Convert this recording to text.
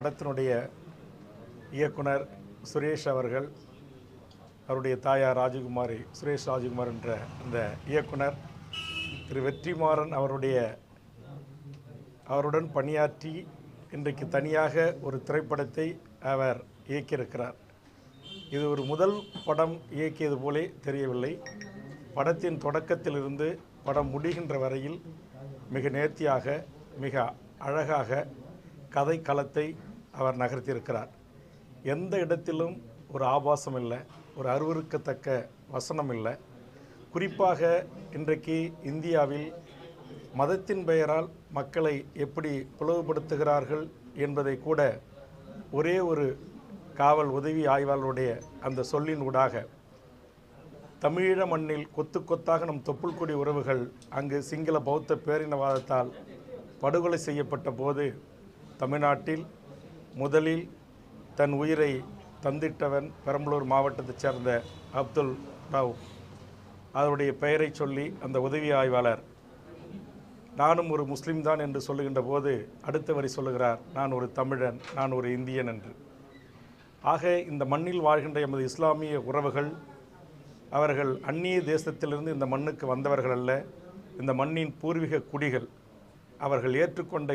படத்தினுடைய இயக்குனர் சுரேஷ் அவர்கள் அவருடைய தாயார் ராஜகுமாரி சுரேஷ் ராஜகுமார் என்ற அந்த இயக்குனர் திரு வெற்றிமாறன் அவருடைய அவருடன் பணியாற்றி இன்றைக்கு தனியாக ஒரு திரைப்படத்தை அவர் இயக்கியிருக்கிறார். இது ஒரு முதல் படம் இயக்கியது போலே தெரியவில்லை. படத்தின் தொடக்கத்திலிருந்து படம் முடிகின்ற வரையில் மிக நேர்த்தியாக மிக அழகாக கதை களத்தை அவர் நகர்த்தியிருக்கிறார். எந்த இடத்திலும் ஒரு ஆபாசம் இல்லை ஒரு அருவருக்கத்தக்க வசனம் இல்லை. குறிப்பாக இன்றைக்கு இந்தியாவில் மதத்தின் பெயரால் மக்களை எப்படி பிளவுபடுத்துகிறார்கள் என்பதை கூட ஒரே ஒரு காவல் உதவி ஆய்வாளருடைய அந்த சொல்லின் ஊடாக தமிழீழ மண்ணில் கொத்து கொத்தாக நம் தொப்புள்கொடி உறவுகள் அங்கு சிங்கள பௌத்த பேரினவாதத்தால் படுகொலை செய்யப்பட்ட போது தமிழ்நாட்டில் முதலில் தன் உயிரை தந்திட்டவன் பெரம்பலூர் மாவட்டத்தைச் சேர்ந்த அப்துல் ராவ். அவருடைய பெயரை சொல்லி அந்த உதவி ஆய்வாளர். நானும் ஒரு முஸ்லீம் தான் என்று சொல்லுகின்ற போது அடுத்த வரி சொல்லுகிறார் நான் ஒரு தமிழன் நான் ஒரு இந்தியன் என்று. ஆக இந்த மண்ணில் வாழ்கின்ற எமது இஸ்லாமிய உறவுகள் அவர்கள் அந்நிய தேசத்திலிருந்து இந்த மண்ணுக்கு வந்தவர்கள் அல்ல இந்த மண்ணின் பூர்வீக குடிகள். அவர்கள் ஏற்றுக்கொண்ட